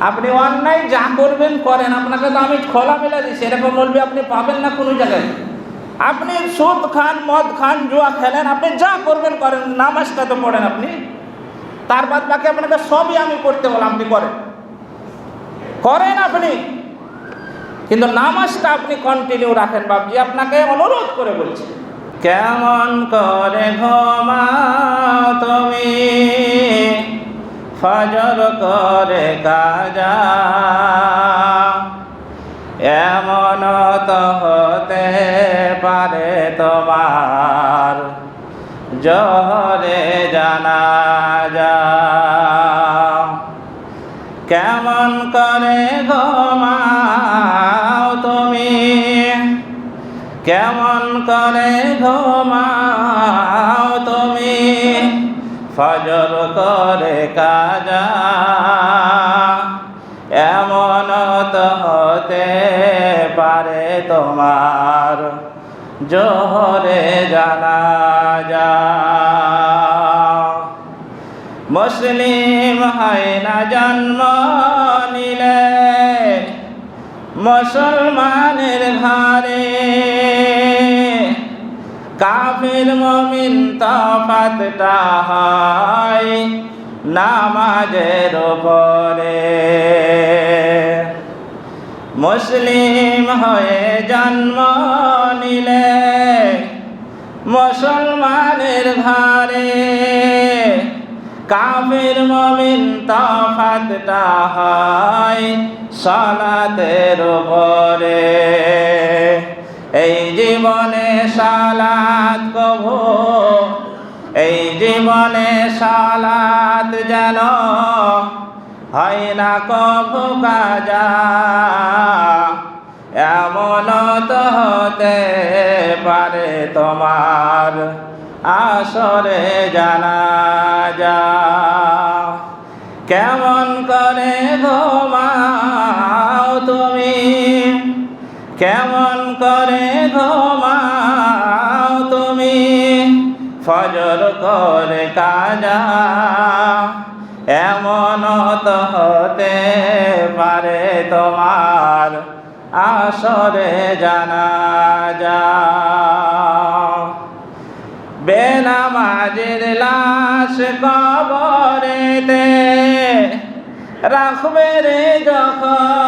আপনি অন্যায় যা করবেন করেন, আপনাকে তো আমি খোলামেলা দিচ্ছি এরকম বলবি আপনি পাবেন না কোনো জায়গায়। আপনি সুদ খান, মদ খান, জুয়া খেলেন, আপনি যা করবেন করেন নামাজটা তো পড়েন আপনি? তার বাদ বাকি আপনাকে সবই আমি করতে বললাম, আপনি করেন। করেন আপনি। কিন্তু নামাজটা আপনি কন্টিনিউ রাখেন বাবজি আপনাকে অনুরোধ করে বলছি। কেমন করে ঘুমাও তুমি? ফজর করে কাজা। এমন তো হতে পারে তোমার জহরে জানা যা কেমন করে ঘুমাও তুমি? কেমন করে ঘুমাও তুমি? ফজর করে কাজা। এমন তো হতে পারে তোমার জোহরে জানা যা মুসলিম হয় না জন্ম নিলে, মুসলমানের ঘরে কাফির মমিন তফাতটা হয় নামাজের উপরে। মুসলিম হয়ে জন্ম নিলে মুসলমানের ঘরে কাফির মমিন তফাতটা হয় সালাতের উপরে। এই জীবনে সালাত কভু এই জীবনে সালাত যেন হয় না কভু কাজা। এমন তো হতে পারে তোমার আসরে জানা যা কেমন করে ঘুমাও কেমন করে ঘুমাও তুমি? ফজর করে কাজা এমন তো হতে পারে তোমার আসরে জানা যা বেনামাজের লাশ কবরেতে রাখবে রে যখন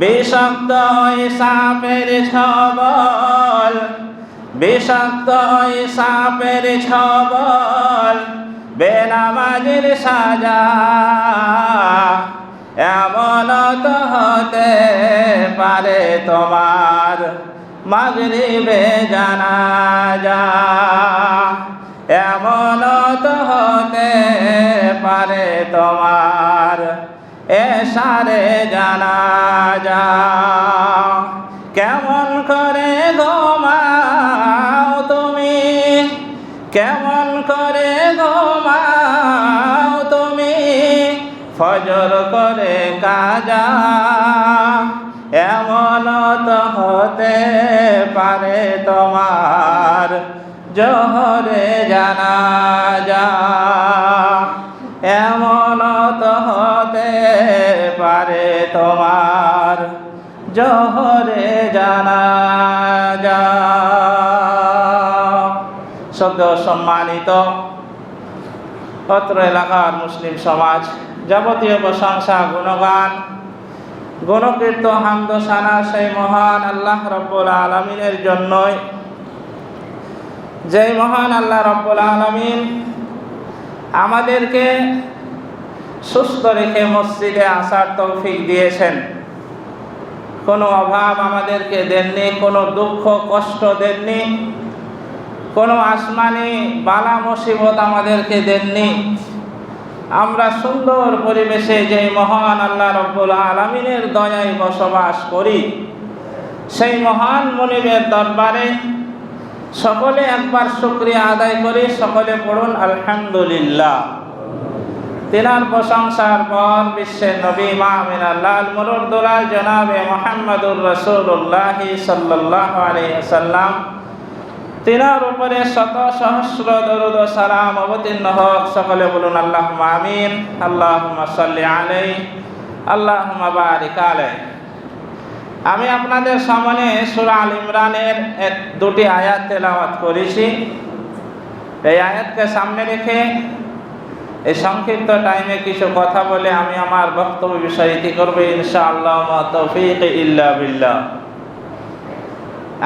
বিষাক্ত ওই সাপের ছবল, বিষাক্ত ওই সাপের ছবল, বেনামাজির সাজা এমন তো হতে পারে তোমার মাগরিবে জানা যা এমন তো হতে পারে তোমার এসারে জানা যা কেমন করে ঘুমাও তুমি? কেমন করে ঘুমাও তুমি? ফজর করে কাজা। এমন তো হতে পারে তোমার জহরে জানা যা এমন পারে তোমার, জহরে জানা যা শব্দ সম্মানিত। অত্র এলাকার মুসলিম সমাজ, যাবতীয় প্রশংসা, গুণগান, গণকীর্ত, হামদ, সানা, সেই মহান আল্লাহ রব্বুল আলমিনের জন্যই। যেই মহান আল্লাহ রব্বুল আলমিন আমাদেরকে সুস্থ রেখে মসজিদে আসার তৌফিক দিয়েছেন। কোনো অভাব আমাদেরকে দেননি, কোনো দুঃখ, কষ্ট দেননি, কোনো আসমানি বালা মুসিবত আমাদেরকে দেননি। আমরা সুন্দর পরিবেশে যে মহান আল্লাহ রব্বুল আলমিনের দয়ায় বসবাস করি, সেই মহান মনিবের দরবারে সকলে একবার শুক্রিয়া আদায় করি, সকলে পড়ুন আলহামদুলিল্লাহ। তিনার প্রশংসার পর বিশ্বের নবী মামিন আল্লাহ মুরুর দুলাল জনাবে মোহাম্মদুর রসুল্লাহ সাল্লাহ আলাইসাল্লাম তিনার উপরে শত সহস্র দরুদ সালাম অবতীর্ণ হোক, সকলে বলুন আল্লাহ আমিন আল্লাহ সাল্লি আলাই আল্লাহ বারিক আলাই আমি আপনাদের সামনে সুরা আল ইমরানের দুটি আয়াত তেলাওয়াত করেছি। এই আয়াতকে সামনে রেখে এই সংক্ষিপ্ত টাইমে কিছু কথা বলে আমি আমার বক্তব্য বিষয় ইতি করব ইনশাআল্লাহ ইল্লা বিল্লাহ।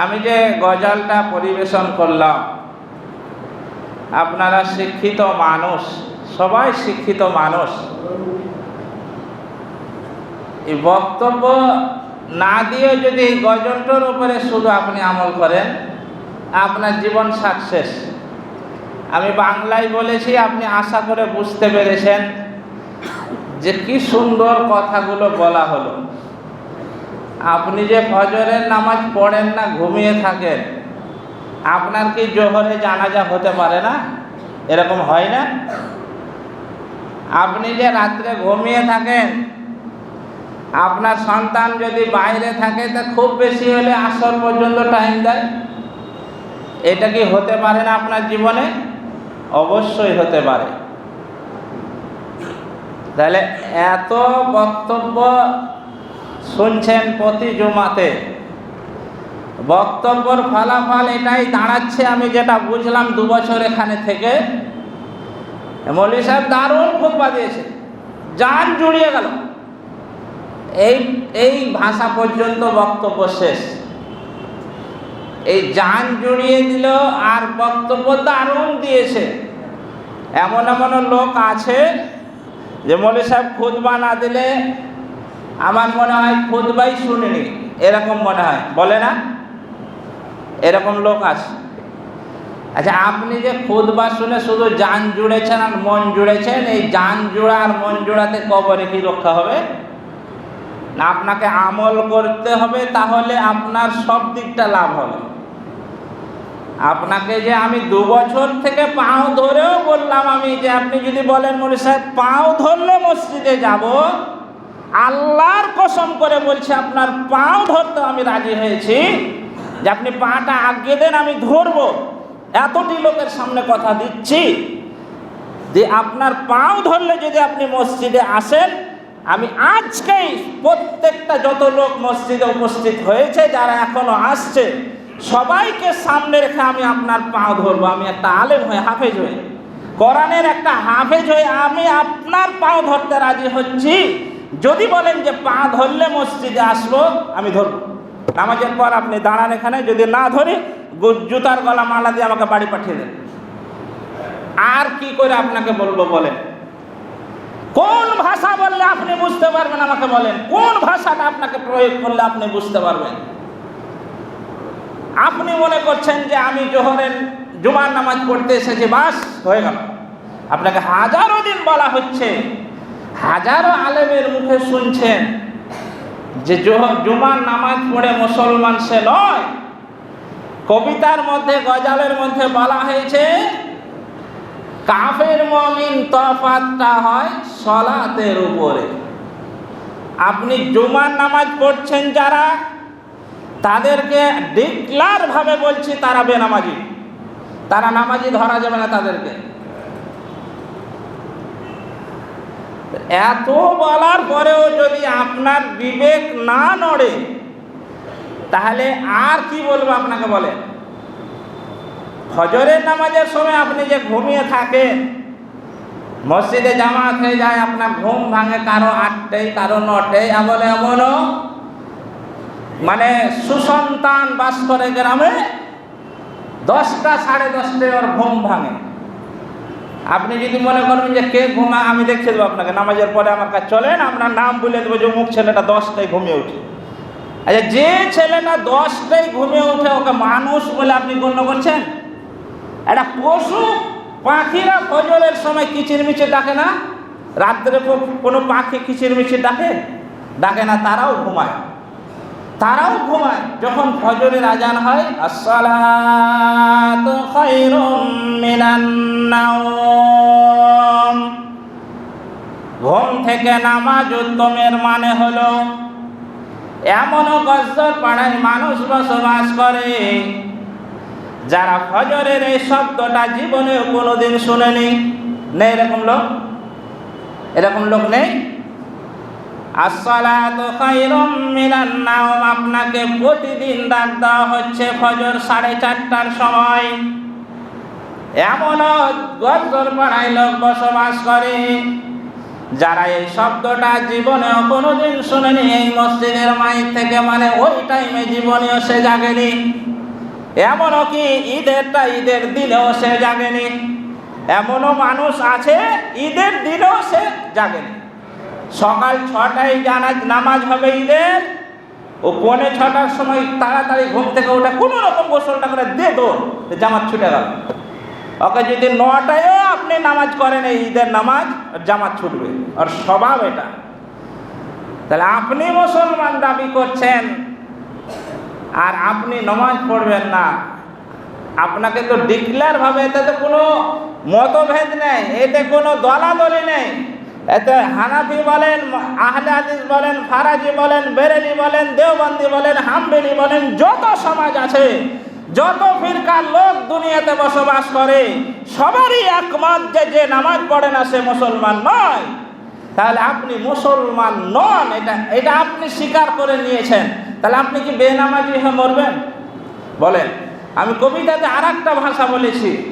আমি যে গজালটা পরিবেশন করলাম, আপনারা শিক্ষিত মানুষ, সবাই শিক্ষিত মানুষ। এই বক্তব্য না দিয়ে যদি গজলটার উপরে শুধু আপনি আমল করেন, আপনার জীবন সাকসেস। আমি বাংলায় বলেছি, আপনি আশা করে বুঝতে পেরেছেন যে কি সুন্দর কথাগুলো বলা হলো। আপনি যে ফজরের নামাজ পড়েন না, ঘুমিয়ে থাকেন, আপনার কি জোহরে জানাজা হতে পারে না? এরকম হয় না? আপনি যে রাত্রে ঘুমিয়ে থাকেন, আপনার সন্তান যদি বাইরে থাকে, তা খুব বেশি হলে আসর পর্যন্ত টাইম দেয়। এটা কি হতে পারে না আপনার জীবনে? অবশ্যই হতে পারে। তাহলে এত বক্তব্য শুনছেন প্রতি জুমাতে, বক্তব্যর ফলাফল এটাই দাঁড়াচ্ছে, আমি যেটা বুঝলাম দু বছর এখানে থেকে। মৌলী সাহেব দারুণ খুব বাজিয়েছে যান জুড়িয়ে গেল। এই এই ভাষা পর্যন্ত বক্তব্য শেষ। এই যান জুড়িয়ে দিল আর বক্তব্য দারুণ দিয়েছে। এমন এমন লোক আছে যে মৌলী সাহেব খুদবা না দিলে আমার মনে হয় খুদবাই শুনিনি। এরকম মনে হয়। বলে না? এরকম লোক আছে। আচ্ছা আপনি যে খুদবা শুনে শুধু যান জুড়েছেন আর মন জুড়েছেন, এই যান জোড়া আর মন জোড়াতে কবরে কি রক্ষা হবে? না, আপনাকে আমল করতে হবে, তাহলে আপনার সব দিকটা লাভ হবে। আপনাকে যে আমি দু বছর থেকে পাও ধরেও বললাম আমি যে আপনি যদি বলেন মনে সাহেব, পাও ধরলে মসজিদে যাব, আল্লাহর কসম করে বলছি আপনার পাও ধরতে আমি রাজি হয়েছি, যে আপনি পাটা আগে দেন, আমি ধরবো। এতটি লোকের সামনে কথা দিচ্ছি যে আপনার পাও ধরলে যদি আপনি মসজিদে আসেন, আমি আজকেই প্রত্যেকটা যত লোক মসজিদে উপস্থিত হয়েছে, যারা এখনও আসছে সবাইকে সামনে রেখে আমি আপনার পা ধরবো, আমি একটা আলেম হয়ে হাফেজ হয়ে। কোরআনের একটা হাফেজ হয়ে আমি আপনার পাও ধরতে রাজি হচ্ছি। যদি বলেন যে পা ধরলে মসজিদে আসব, আমি ধরবো। নামাজের পর আপনি দাঁড়ান এখানে, যদি না ধরি জুতার গলা মালা দিয়ে আমাকে বাড়ি পাঠিয়ে দেন। আর কি করে আপনাকে বলব বলেন? কোন ভাষা বললে আপনি বুঝতে পারবেন আমাকে বলেন? কোন ভাষাটা আপনাকে প্রয়োগ করলে আপনি বুঝতে পারবেন? আপনি মনে করছেন যে আমি জোহরের জুমার নামাজ পড়তে এসেছি, বাস হয়ে গেল। আপনাকে হাজারো দিন বলা হচ্ছে, হাজারো আলেমের মুখে শুনছেন যে জুমার নামাজ পড়ে মুসলমান সে নয়। কবিতার মধ্যে, গজালের মধ্যে বলা হয়েছে, কাফের মমিন তফাতটা হয় সলাতের উপরে। আপনি জুমার নামাজ পড়ছেন যারা তাদেরকে ডিক্লার ভাবে বলছি তারা বেনামাজি। তারা নামাজি ধরা যাবে না তাদেরকে। এত বলার পরেও যদি আপনার বিবেক না নড়ে, তাহলে আর কি বলব আপনাকে বলেন ফজরের নামাজের সময় আপনি যে ঘুমিয়ে থাকেন, মসজিদে জামাত যায়, আপনার ঘুম ভাঙে কারও আটটাই, কারও নটাই এমন এমনও মানে সুসন্তান বাস করে গ্রামে দশটা, সাড়ে দশটায় ওর ঘুম ভাঙে। আপনি যদি মনে করবেন যে কে ঘুমা, আমি দেখিয়ে দেবো আপনাকে। নামাজের পরে আমার কাছে চলেন আপনার নাম বলে দেবো যে মুখ ছেলেটা দশটায় ঘুমিয়ে উঠে। আচ্ছা যে ছেলেটা দশটায় ঘুমিয়ে উঠে, ওকে মানুষ বলে আপনি গণ্য করছেন? একটা পশু পাখিরা ফজরের সময় কিচিরমিচির ডাকে না? রাত্রে কোনো পাখি কিচির মিচির ডাকে? ডাকে না, তারাও ঘুমায়। তারাও ঘুমায় যখন ফজরের আজান হয়, আসসালাতু ঘুম থেকে নামাজ উত্তমের মানে হলো, এমনও গজ্জর পাড়ায় মানুষ বসবাস করে, যারা ফজরের এই শব্দটা জীবনে কোনোদিন শুনেনি। নেই এরকম লোক? এরকম লোক নেই? আসসালাতু খায়রুম মিনান নাওম, আপনাকে প্রতিদিন ডাক দেওয়া হচ্ছে ফজর সাড়ে চারটার সময়। এমনও গজ্জর পাড়ায় বসবাস করে। যারা এই শব্দটা জীবনেও কোনোদিন শুনেনি, এই মসজিদের মাইক থেকে মানে ওই টাইমে জীবনেও সে জাগেনি। এমনও কি ঈদেরটা ঈদের দিনেও সে জাগেনি? এমনও মানুষ আছে, ঈদের দিনেও সে জাগেনি। সকাল ছটায় জানাজ নামাজ হবে ঈদের। ও পৌনে ছটার সময় তাড়াতাড়ি ঘুম থেকে ওঠে কোনো রকম গোসলটা করে দে দো জামাত ছুটে গেল। ওকে যদি নটায়ও আপনি নামাজ করেন এই ঈদের নামাজ, জামাত ছুটবে। আর স্বভাব এটা। তাহলে আপনি মুসলমান দাবি করছেন, আর আপনি নমাজ পড়বেন না। আপনাকে তো ডিক্লেয়ার ভাবে এতে তো কোনো মতভেদ নেই, এতে কোনো দলাদলি নেই। এতে হানাফি বলেন, আহলে বলেন, ফারাজি বলেন, বেরেলি বলেন, দেওবন্দি বলেন, হামবেলি বলেন, যত সমাজ আছে, যত ফিরকার লোক দুনিয়াতে বসবাস করে, সবারই একমত যে যে নামাজ পড়ে না সে মুসলমান নয়। তাহলে আপনি মুসলমান নন, এটা এটা আপনি স্বীকার করে নিয়েছেন। তাহলে আপনি কি বেনামাজি হয়ে মরবেন? বলেন, আমি কবিতাতে আর ভাষা বলেছি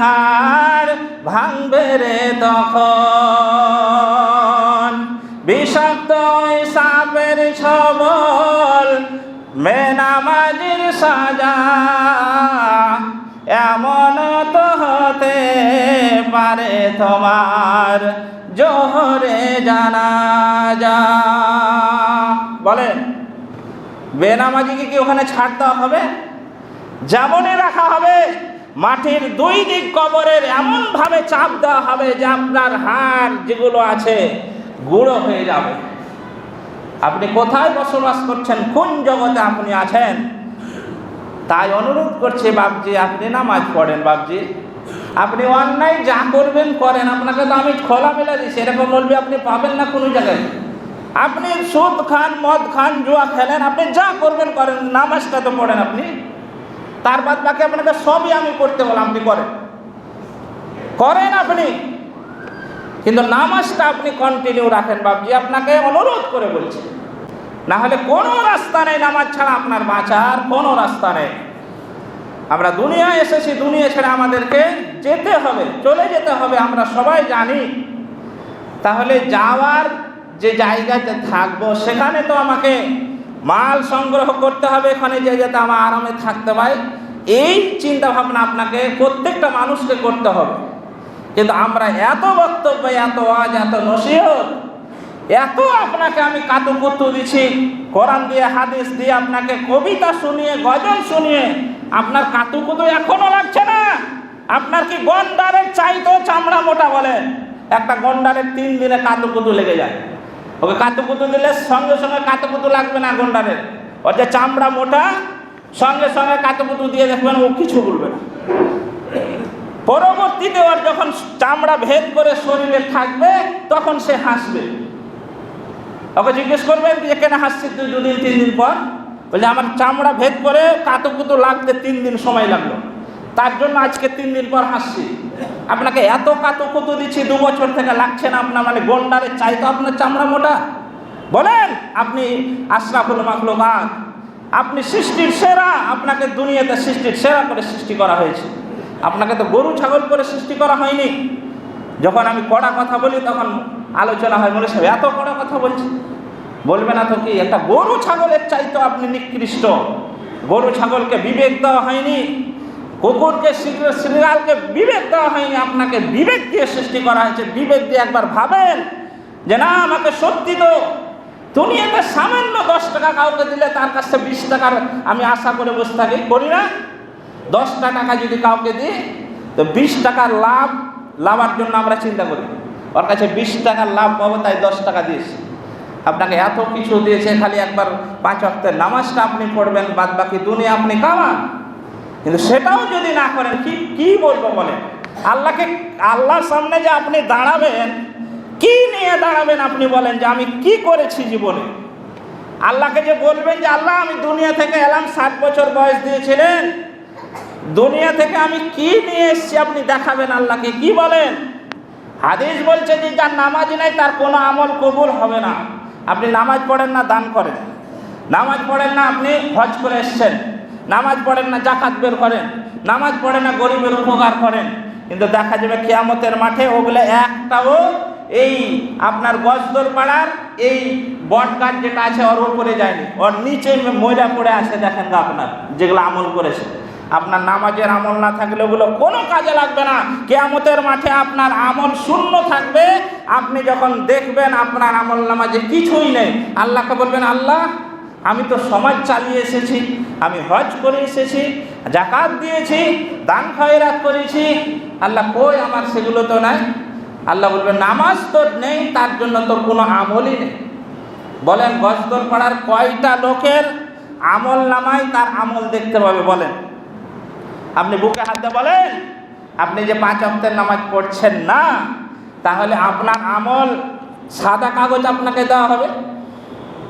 হার ভাঙবে রে তখন। বিষাক্ত সাপের ছবল বেনামাজির সাজা। এমন তো হতে পারে তোমার জোহরে জানা যা বলেন, বেনামাজিকে কি ওখানে ছাড় দেওয়া হবে? যেমনই রাখা হবে মাটির দুই দিক কবরের এমনভাবে চাপ দেওয়া হবে যে আপনার হাড় যেগুলো আছে গুঁড়ো হয়ে যাবে। আপনি কোথায় বসবাস করছেন? কোন জগতে আপনি আছেন? তাই অনুরোধ করছে বাবজি আপনি নামাজ পড়েন বাবজি আপনি অন্যায় যা করবেন করেন, আপনাকে তো আমি খোলা খোলামেলা দিচ্ছি এরকম বলবি আপনি পাবেন না কোনো জায়গায়। আপনি সুদ খান, মদ খান, জুয়া খেলেন, আপনি যা করবেন করেন, নামাজটা তো পড়েন আপনি। তার বাদ বাকি আপনাকে সবই আমি করতে বললাম আপনি করেন। করেন আপনি। কিন্তু নামাজটা আপনি কন্টিনিউ রাখেন বাবজি আপনাকে অনুরোধ করে বলছি। না হলে কোনো রাস্তা নেই নামাজ ছাড়া আপনার বাঁচার, কোনো রাস্তা নেই। আমরা দুনিয়ায় এসেছি, দুনিয়া ছেড়ে আমাদেরকে যেতে হবে, চলে যেতে হবে, আমরা সবাই জানি। তাহলে যাওয়ার যে জায়গাতে থাকব, সেখানে তো আমাকে মাল সংগ্রহ করতে হবে এখানে যে যাতে আমার আরামে থাকতে পাই এই চিন্তা ভাবনা আপনাকে প্রত্যেকটা মানুষকে করতে হবে। কিন্তু আমরা এত বক্তব্য, এত আজ এত নসিহত, এত আপনাকে আমি কাতুকুতু দিচ্ছি কোরআন দিয়ে, হাদিস দিয়ে, আপনাকে কবিতা শুনিয়ে, গজল শুনিয়ে, আপনার কাতুকুতু এখনও লাগছে না। আপনার কি গন্ডারের চাইতো চামড়া মোটা বলেন একটা গন্ডারের তিন দিনে কাতুকুতু লেগে যায়। ওকে কাতুকুতু দিলে সঙ্গে সঙ্গে কাতুকুতু লাগবে না গন্ডারের ওর যে চামড়া মোটা, সঙ্গে সঙ্গে কাতুকুতু দিয়ে দেখবেন ও কিছু বলবে না। পরবর্তীতে ওর যখন চামড়া ভেদ করে শরীরে থাকবে, তখন সে হাসবে। ওকে জিজ্ঞেস করবেন যে কেন হাসছিস তুই দুদিন, তিন দিন পর? বলছে, আমার চামড়া ভেদ করে কাতুকুতু লাগতে তিন দিন সময় লাগল। তার জন্য আজকে তিন দিন পর হাসছি। আপনাকে এত কাতুকুতু দিচ্ছি, দু বছর থেকে লাগছে না আপনার মানে গন্ডারের চাই তো আপনার চামড়া মোটা। বলেন, আপনি আশরাফুল মাখলুকাত, আপনি সৃষ্টির সেরা, আপনাকে দুনিয়াতে সৃষ্টির সেরা করে সৃষ্টি করা হয়েছে। আপনাকে তো গরু ছাগল করে সৃষ্টি করা হয়নি। যখন আমি কড়া কথা বলি, তখন আলোচনা হয় মনে সাহেব, এত বড় কথা বলছি বলবে না তো কি, একটা গরু ছাগলের চাইতো আপনি নিকৃষ্ট। গরু ছাগলকে বিবেক দেওয়া হয়নি। কুকুরকে শৃগালকে বিবেক দেওয়া হয়নি, আপনাকে বিবেক দিয়ে সৃষ্টি করা হয়েছে। বিবেক দিয়ে একবার ভাবেন যে না, আমাকে সত্যি তো দুনিয়াতে সামান্য দশ টাকা কাউকে দিলে তার কাছে বিশ টাকার আমি আশা করে বসে থাকি, করি না। দশটা টাকা যদি কাউকে দিই, তো বিশ টাকার লাভ, লাভার জন্য আমরা চিন্তা করি। ওর কাছে বিশ টাকার লাভ পাবো, তাই দশ টাকা দিয়েছি। আপনাকে এত কিছু দিয়েছে, খালি একবার পাঁচ অক্টের নামাজটা আপনি পড়বেন বাদ বাকি দুনিয়া আপনি কামান। কিন্তু সেটাও যদি না করেন, কি কি বলব বলেন আল্লাহকে, আল্লাহর সামনে যে আপনি দাঁড়াবেন, কি নিয়ে দাঁড়াবেন আপনি বলেন যে আমি কি করেছি জীবনে? আল্লাহকে যে বলবেন যে, আল্লাহ, আমি দুনিয়া থেকে এলাম, ষাট বছর বয়স দিয়েছিলেন। দুনিয়া থেকে আমি কি নিয়ে এসেছি আপনি দেখাবেন আল্লাহকে? কি বলেন? হাদিস বলছে যে, যার নামাজ নাই, তার কোনো আমল কবুল হবে না। আপনি নামাজ পড়েন না, দান করেন। নামাজ পড়েন না, আপনি হজ করে এসছেন। নামাজ পড়েন না, জাকাত বের করেন। নামাজ পড়েন না, গরিবের উপকার করেন। কিন্তু দেখা যাবে কেয়ামতের মাঠে ওগুলো একটাও এই আপনার গজদর পাড়ার এই বট গাছ যেটা আছে ওর উপরে যায়নি। ওর নিচে ময়লা পড়ে আসে দেখেন তো আপনার, যেগুলো আমল করেছে। আপনার নামাজের আমল না থাকলে ওগুলো কোনো কাজে লাগবে না। কেয়ামতের মাঠে আপনার আমল শূন্য থাকবে। আপনি যখন দেখবেন আপনার আমল নামাজে কিছুই নেই, আল্লাহকে বলবেন, আল্লাহ আমি তো সমাজ চালিয়ে এসেছি, আমি হজ করে এসেছি, জাকাত দিয়েছি, দান খয়রাত করেছি। আল্লাহ কই আমার সেগুলো তো নাই? আল্লাহ বলবে, নামাজ তোর নেই, তার জন্য তোর কোনো আমলই নেই। বলেন গজদর পাড়ার কয়টা লোকের আমল নামায় তার আমল দেখতে পাবে, বলেন। আপনি বুকে হাত হাতে বলেন, আপনি যে পাঁচ অক্টের নামাজ পড়ছেন না, তাহলে আপনার আমল সাদা কাগজ আপনাকে দেওয়া হবে?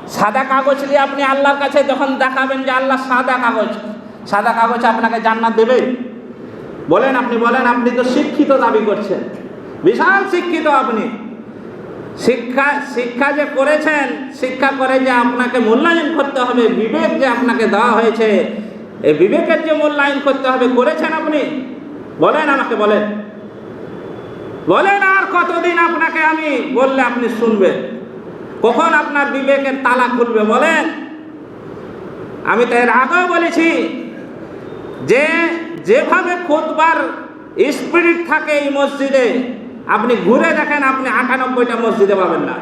সাদা কাগজ নিয়ে আপনি আল্লাহর কাছে যখন দেখাবেন যে আল্লাহ সাদা কাগজ সাদা কাগজ আপনাকে জান্নাত দেবে? বলেন আপনি বলেন, আপনি তো শিক্ষিত দাবি করছেন। বিশাল শিক্ষিত আপনি। শিক্ষা শিক্ষা যে করেছেন, শিক্ষা করে যে আপনাকে মূল্যায়ন করতে হবে, বিবেক যে আপনাকে দেওয়া হয়েছে, এই বিবেকের যে মূল্যায়ন করতে হবে, করেছেন আপনি? বলেন আমাকে, বলেন। বলেন আর কতদিন আপনাকে আমি বললে আপনি শুনবেন? কখন আপনার বিবেকের তালা খুলবে বলেন? আমি তো এর আগেও বলেছি যে যেভাবে খুদবার স্পিরিট থাকে এই মসজিদে, আপনি ঘুরে দেখেন আপনি আটানব্বইটা মসজিদে পাবেন না।